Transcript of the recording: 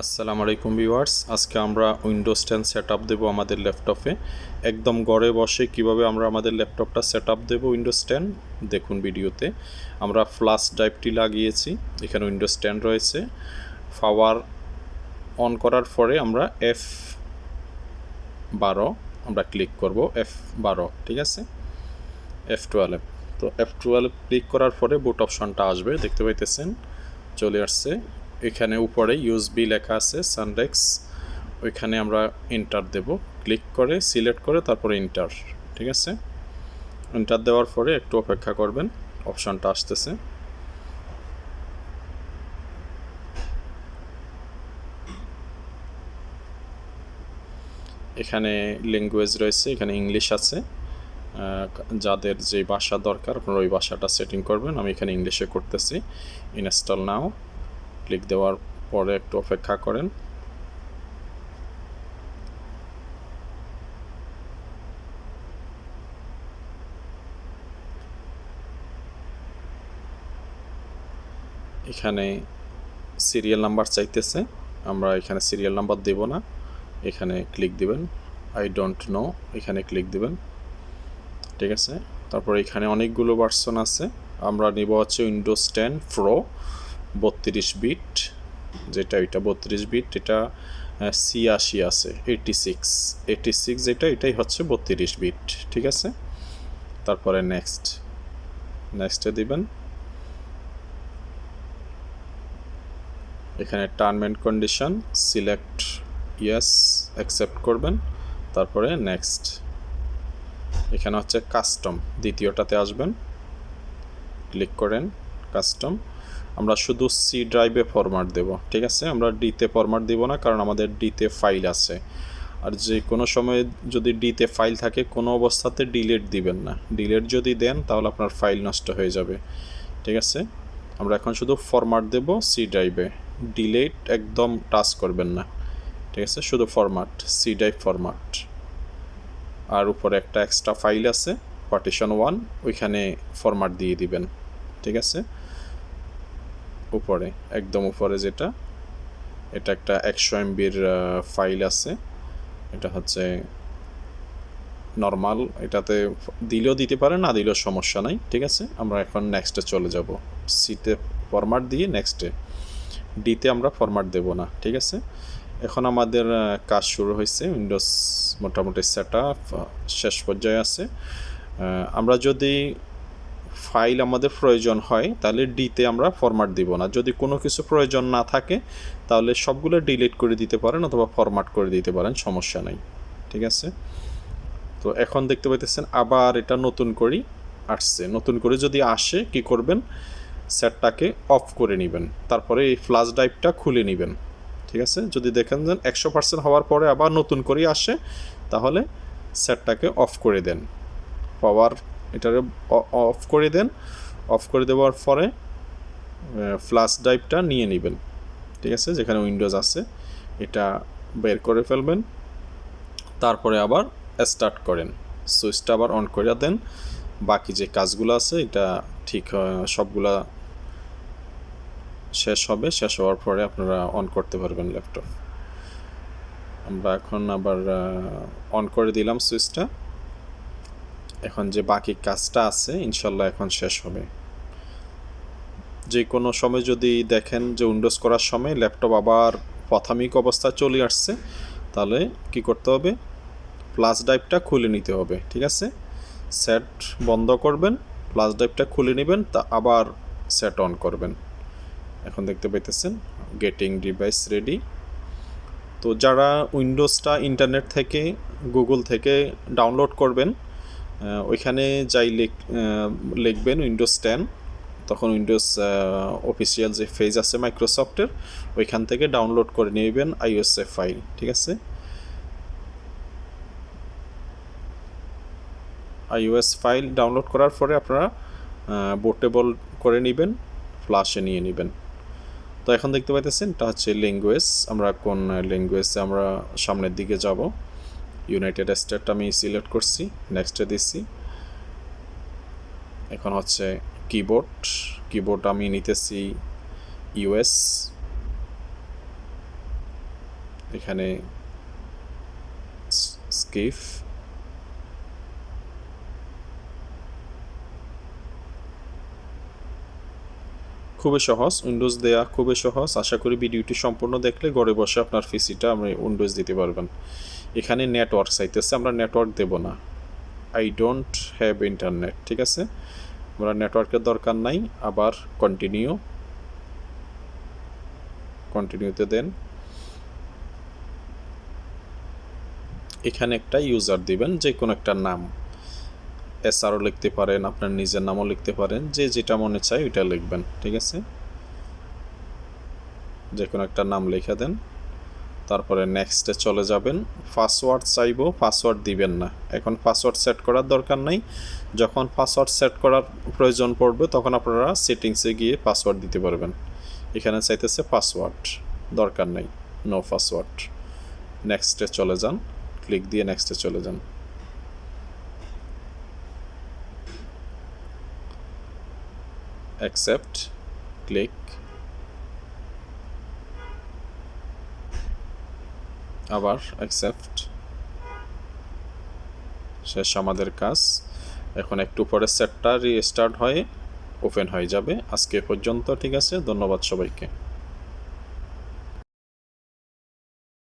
আসসালামু আলাইকুম ভিউয়ার্স। আজকে আমরা উইন্ডোজ টেন সেট আপ দেবো আমাদের ল্যাপটপে। একদম ঘরে বসে কীভাবে আমরা আমাদের ল্যাপটপটা সেট আপ দেবো উইন্ডোজ টেন দেখুন ভিডিওতে। আমরা ফ্লাশ ড্রাইভটি লাগিয়েছি, এখানে উইন্ডোজ টেন রয়েছে। পাওয়ার অন করার পরে আমরা এফ বারো আমরা ক্লিক করব এফ বারো, ঠিক আছে? এফ টুয়েলভ তো এফ টুয়েলভ ক্লিক করার পরে বুট অপশনটা আসবে, দেখতে পাইতেছেন? চলে আসছে। এখানে উপরে ইউএসবি লেখা আছে সানডেক্স ওইখানে আমরা এন্টার দেব। ক্লিক করে সিলেক্ট করে, তারপরে এন্টার ঠিক আছে? এন্টার দেওয়ার পরে একটু অপেক্ষা করবেন অপশনটা আসতেছে। এখানে ল্যাঙ্গুয়েজ রয়েছে, এখানে ইংলিশ আছে। যাদের যে ভাষা দরকার, আপনারা ওই ভাষাটা সেটিং করবেন। আমি এখানে ইংলিশে করতেছি। ইনস্টল নাও ক্লিক দেওয়ার পরে একটু অপেক্ষা করেন। এখানে সিরিয়াল নাম্বার চাইতেছে। আমরা এখানে সিরিয়াল নাম্বার দেব না। এখানে ক্লিক দিবেন। আই ডোন্ট নো এখানে ক্লিক দিবেন। ঠিক আছে? তারপর এখানে অনেকগুলো ভার্সন আছে। আমরা নিব হচ্ছে উইন্ডোজ টেন প্রো বত্রিশ বিট, যেটা এটা বত্রিশ বিট, এটা ছিয়াশি আছে এইটি সিক্স এইটি সিক্স যেটা, এটাই হচ্ছে বত্রিশ বিট, ঠিক আছে? তারপরে নেক্সট নেক্সটে দিবেন। এখানে term and condition select yes accept করবেন। তারপরে নেক্সট এখানে হচ্ছে কাস্টম দ্বিতীয়টাতে আসবেন। ক্লিক করেন কাস্টম আমরা শুধু সি ড্রাইভে ফরম্যাট দেব, ঠিক আছে? আমরা ডিতে ফরম্যাট দেব না, কারণ আমাদের ডিতে ফাইল আছে। আর যে কোনো সময় যদি ডিতে ফাইল থাকে, কোনো অবস্থাতে ডিলেট দিবেন না। ডিলেট যদি দেন, তাহলে আপনার ফাইল নষ্ট হয়ে যাবে, ঠিক আছে? আমরা এখন শুধু ফরম্যাট দেব সি ড্রাইভে ডিলেট একদম টাচ করবেন না, ঠিক আছে? শুধু ফরম্যাট সি ড্রাইভ ফরম্যাট আর উপরে একটা এক্সট্রা ফাইল আছে পার্টিশন ওয়ান ওইখানে ফরম্যাট দিয়ে দিবেন, ঠিক আছে? উপরে, একদম উপরে যেটা, এটা একটা একশো এমবির ফাইল আছে। এটা হচ্ছে নর্মাল এটাতে দিলেও দিতে পারে, না দিলেও সমস্যা নাই, ঠিক আছে? আমরা এখন নেক্সটে চলে যাব। সিতে ফরম্যাট দিয়ে নেক্সটে ডিতে আমরা ফরম্যাট দেব না, ঠিক আছে? এখন আমাদের কাজ শুরু হয়েছে উইন্ডোজ মোটামুটি সেট শেষ পর্যায়ে আছে। আমরা যদি ফাইল আমাদের প্রয়োজন হয়, তাহলে ডিতে আমরা ফরম্যাট দিব না। যদি কোনো কিছু প্রয়োজন না থাকে, তাহলে সবগুলো ডিলিট করে দিতে পারেন অথবা ফরম্যাট করে দিতে পারেন, সমস্যা নাই। ঠিক আছে? তো এখন দেখতে পাইতেছেন আবার এটা নতুন করেই আসছে। নতুন করে যদি আসে, কি করবেন? সেটটাকে অফ করে নেবেন। তারপরে এই ফ্লাশ ড্রাইভটা খুলে নেবেন। ঠিক আছে? যদি দেখেন যে একশো পার্সেন্ট হওয়ার পরে আবার নতুন করেই আসে, তাহলে সেটটাকে অফ করে দেন। পাওয়ার এটারে অফ করে দেন। অফ করে দেওয়ার পরে ফ্লাশ ড্রাইভটা নিয়ে নেবেন। ঠিক আছে? যেখানে উইন্ডোজ আছে। এটা বের করে ফেলবেন। তারপরে আবার স্টার্ট করেন। সুইচটা আবার অন করে দেন। বাকি যে কাজগুলো আছে, এটা ঠিক সবগুলা শেষ হবে। শেষ হওয়ার পরে আপনারা অন করতে পারবেন ল্যাপটপ আমরা এখন আবার অন করে দিলাম সুইচটা এখন যে বাকি কাজটা আছে, ইনশাল্লাহ এখন শেষ হবে। যে কোনো সময় যদি দেখেন যে উইন্ডোজ করার সময় ল্যাপটপ আবার প্রাথমিক অবস্থা চলে আসছে, তাহলে কি করতে হবে? প্লাস ড্রাইভটা খুলে নিতে হবে, ঠিক আছে? সেট বন্ধ করবেন প্লাস ড্রাইভটা খুলে নেবেন, তা আবার সেট অন করবেন। এখন দেখতে পাইতেছেন, গেটিং ডিভাইস রেডি। তো যারা উইন্ডোজটা ইন্টারনেট থেকে, গুগল থেকে ডাউনলোড করবেন ওইখানে যাই লিখ লিখবেন উইন্ডোজ টেন তখন উইন্ডোজ অফিসিয়াল যে ফেজ আছে মাইক্রোসফটের ওইখান থেকে ডাউনলোড করে নেবেন আইওএসএ ফাইল ঠিক আছে? আইওএস ফাইল ডাউনলোড করার পরে আপনারা বোটেবল করে নেবেন ফ্লাশে নিয়ে নেবেন। তো এখন দেখতে পাইতেছেন, এটা হচ্ছে ল্যাঙ্গুয়েজ আমরা কোন ল্যাঙ্গুয়েজে আমরা সামনের দিকে যাব। ইউনাইটেড স্টেট আমি সিলেক্ট করছি নেক্সটে দিছি। এখন হচ্ছে কিবোর্ড কিবোর্ড আমি নিতেছি ইউএস এখানে স্কিফ খুবই সহজ উইন্ডোজ দেয়া খুবই সহজ। আশা করি ভিডিওটি সম্পূর্ণ দেখলে ঘরে বসে আপনার পিসিটা আপনি উইন্ডোজ দিতে পারবেন। এখানে নেটওয়ার্ক চাইতেছে, আমরা নেটওয়ার্ক দেব না। আই ডোন্ট হ্যাভ ইন্টারনেট ঠিক আছে? আমরা নেটওয়ার্কের দরকার নাই, আবার কন্টিনিউ কন্টিনিউতে দেন। এখানে একটা ইউজার দিবেন যে কোনো একটা নাম। এসআরও লিখতে পারেন, আপনার নিজের নামও লিখতে পারেন, যে যেটা মনে চায় ওইটা লিখবেন, ঠিক আছে? যে কোনো একটা নাম লিখে দেন, তারপরে নেক্সটে চলে যাবেন। পাসওয়ার্ড চাইব পাসওয়ার্ড দিবেন না। এখন পাসওয়ার্ড সেট করার দরকার নাই। যখন পাসওয়ার্ড সেট করার প্রয়োজন পড়বে, তখন আপনারা সেটিংসে গিয়ে পাসওয়ার্ড দিতে পারবেন। এখানে চাইতেছে পাসওয়ার্ড দরকার নেই নো পাসওয়ার্ড নেক্সটে চলে যান ক্লিক দিয়ে নেক্সটে চলে যান। অ্যাকসেপ্ট ক্লিক আবার অ্যাকসেপ্ট শেষ আমাদের কাজ। এখন একটু পরে সেটটা রিস্টার্ট হয়ে ওপেন হয়ে যাবে। আজকে পর্যন্ত, ঠিক আছে? ধন্যবাদ সবাইকে।